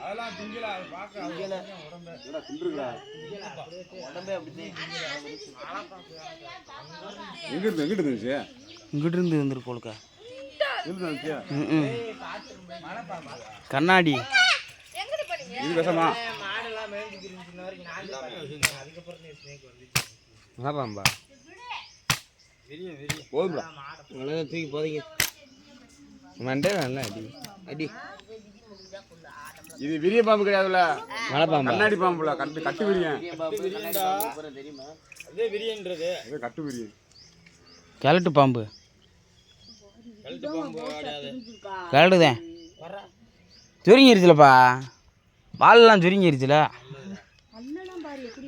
அதெல்லாம் திங்கல அது பார்க்க எங்க இருந்து இருந்துச்சு இங்கிட்டு இருந்து இருந்துச்சு ம் கண்ணாடி இது விஷமா அதுக்கப்புறம் நல்லா தூக்கி போதைங்க மண்டே நல்லா அடி. அடி. இது விரிய பாம்பு கிடையாதுல்ல மலைப்பாம்பா கண்ணாடி பாம்புல கட்டு கட்டு விரியன். அதே விரியன்றது. இது கட்டு விரியன். கிழட்டு பாம்பு. பாம்பு கிழட்டுதேன் சுருங்கிருச்சுலப்பா. வாலெல்லாம் சுருங்கிருச்சுல.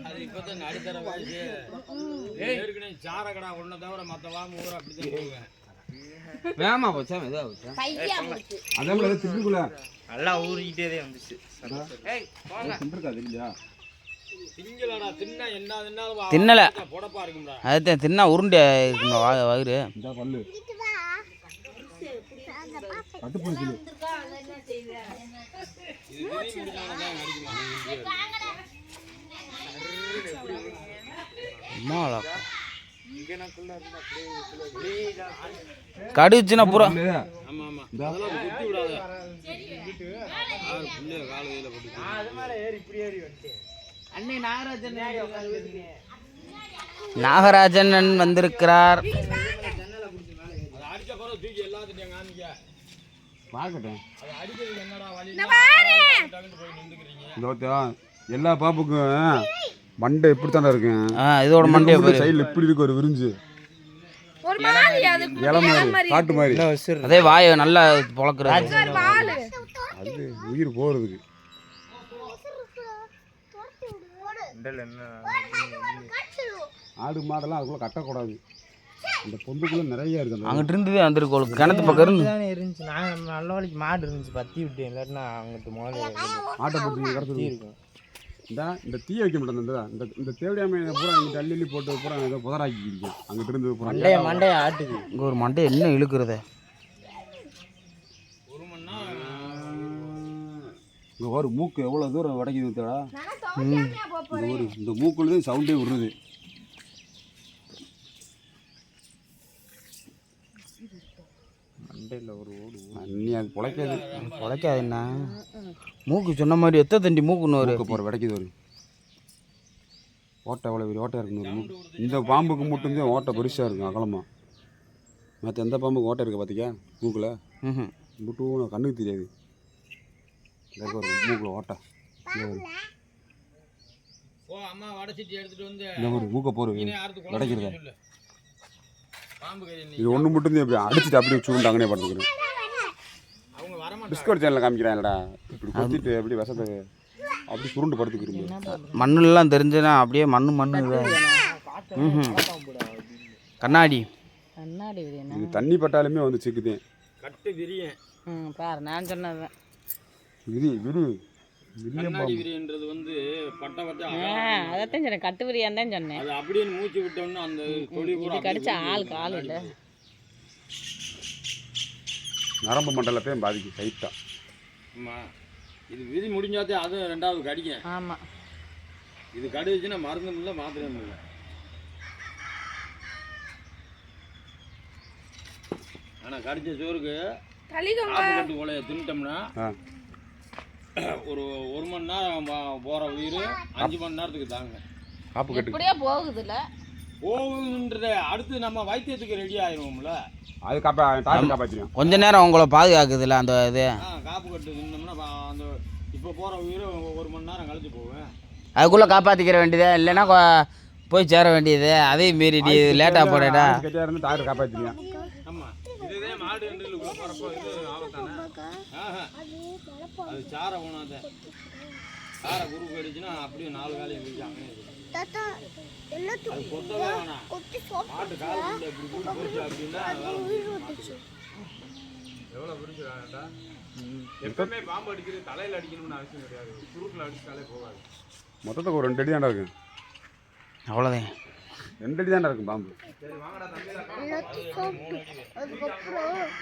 அது இப்பதான் நடுத்தர வயசு ஏற்கனவே சார கடை ஒன்றை தவிர மற்ற வாங்க ஊர் அப்படிதான் போவேன். வேமா போச்சா இதா போச்சா. அதே போல தின்றுக்குள்ள நல்லா ஊறிக்கிட்டே வந்துச்சு. தின்றுக்கா தெரியலையா திங்களடா தின்னா என்ன தின்னாலும் தின்னல. புடப்பா இருக்கும்டா. தின்னா உருண்டை இருக்குங்க வா வயிறு. இந்த பல்லு. கட்டு போச்சு இது கடிச்சுன்னா பூரா நாகராஜன் வந்திருக்கிறார். எல்லா பாம்புக்கும் மண்டை இப்படி தானே இருக்கும் ஆ இதோட மண்டைய பாரு. சைடுல இப்படி இருக்கு ஒரு விரிஞ்சு. ஒரு மாதிரி அது இலை மாதிரி. காட்டு மாதிரி. அதே வாயை நல்லா பொழக்கிறது அது உயிர் போறதுக்கு. ஆடு மாடெல்லாம் அதுக்குள்ள கட்டக்கூடாது. அந்த பொந்துக்குள்ள நிறைய இருக்கு அங்கிட்டு இருந்து வந்திருக்கோளுக்கு கிணத்து பக்கம் இருந்து. இருந்துச்சு. நான் நல்ல வழிக்கு மாடு இருந்துச்சு. பத்தி விட்டேன். இல்லாட்டினா அங்கிட்டு முதல்ல ஆட்டை போட்டு கடத்து இருக்கும் இந்த இந்த தீ வைக்க மாட்டேன் இந்த இந்த தேவடியாமை பூரா இங்கே தள்ளி போட்டு பூரா ஏதோ புதராக்கிக்கிங்க அங்கிட்டு இருந்து பூரா மண்டைய மண்டைய ஆட்டுது இங்கே ஒரு மண்டை என்ன இழுக்கிறத? இங்கே ஒரு மூக்கு எவ்வளோ தூரம் உடைக்குது தேடா இந்த ஒரு இந்த மூக்குள்ளது சவுண்டே விடுறது. மண்டையில் ஒரு ஓடு அண்ணி அது பிழைக்காது. மூக்கு சொன்ன மாதிரி எத்த தண்டி மூக்குன்னு ஒரு போகிற விடைக்குது ஒரு ஓட்டை எவ்வளோ பெரிய ஓட்டையாக இருக்குன்னு ஒரு மூக்கு இந்த பாம்புக்கு மட்டும்தான் ஓட்டை பெருசாக இருக்கும் அகலமாக மற்ற எந்த பாம்புக்கு ஓட்டை இருக்கு பார்த்திக்கா மூக்கில்? ம்ஹும். முட்டும் கண்ணுக்கு தெரியாது. ஒரு மூக்கில் ஓட்டை. இந்த ஒரு ஓ அம்மா வடச்சிட்டி எடுத்துட்டு வந்து இந்த ஒரு மூக்கை போகிற நீ இது ஒன்று மட்டும் தான் அடிச்சுட்டு அப்படியே அவங்க வரமாட்டாங்க டிஸ்கவுண்ட் சேனலில் காமிக்கிறான்லடா இப்படி கொத்திட்டு எப்படி விஷத்தை அப்படி சுருண்டு படுத்துக்கிறீங்க மண்ணுலாம் தெரிஞ்சுனா அப்படியே மண்ணு மண்ணு. கண்ணாடி இது தண்ணி பட்டாலுமே வந்து சிக்குதேன் கட்டு விரியன். பாரு நான் சொன்னதுதான். விரி விரி. விரியன்றது வந்து பட்டை பட்டை அதைத்தான் சொன்னேன் கட்டு விரியான் தான் சொன்னேன். அது அப்படியே மூச்சு விட்டோம்னா அந்த பூரா இது கடிச்ச ஆளுக்கு ஆள் இல்லை. நரம்பு மண்டலத்தையும் பாதிக்கும் டைட்டாக ஆமா. இது விதி முடிஞ்சாதே அது ரெண்டாவது கடிக்கும் ஆமாம் இது கடிச்சுன்னா மருந்து இல்லை மாத்திரை இல்லை. ஆனா கடிச்ச சோறுக்கு கட்டு கொலையை தின்ட்டோம்னா ஒரு ஒரு மணி நேரம் போ- போற உயிர் அஞ்சு மணி நேரத்துக்கு தாங்க. காப்பு கட்டு எப்படியோ போகுதுல்ல. போகுன்றத அடுத்து நம்ம வைத்தியத்துக்கு ரெடி ஆயிருவோம்ல. அது காப்பா தாக்கு காப்பாற்றிடும் கொஞ்ச நேரம் உங்களை பாதுகாக்குதுல்ல அந்த இது. ஆ, காப்பு கட்டு தின்னோம்னா பா- அந்த இப்போ போற உயிர் ஒரு மணி நேரம் கழிச்சு போவேன். அதுக்குள்ளே காப்பாற்றிக்கிற வேண்டியதே? இல்லைன்னா போய் சேர வேண்டியது. அதையும் மீறிடி லேட்டாக இருந்து டாக்டர் காப்பாற்றிடுவேன் மாடு போறப்போ இது ஆபத்தானே ஆஹா. அது சார சார குறுக்கு அடிச்சுன்னா அப்படியே நாலு வேலையும் முடிச்சாங்க அது கொத்தவே வேணாம். மாட்டு கால் இப்படி போச்சு அப்படின்னா. எவ்வளோ பிடிச்சிருக்காங்கடா எப்பவுமே பாம்பு அடிக்கிறது தலையில் அடிக்கணும்னு அவசியம் கிடையாது. குறுக்கில் அடிச்சாலே போகாது. மொத்தத்துக்கு ஒரு ரெண்டு அடி தாண்டா இருக்கும் அவ்வளோதான் ரெண்டு அடி இருக்கும் பாம்பு?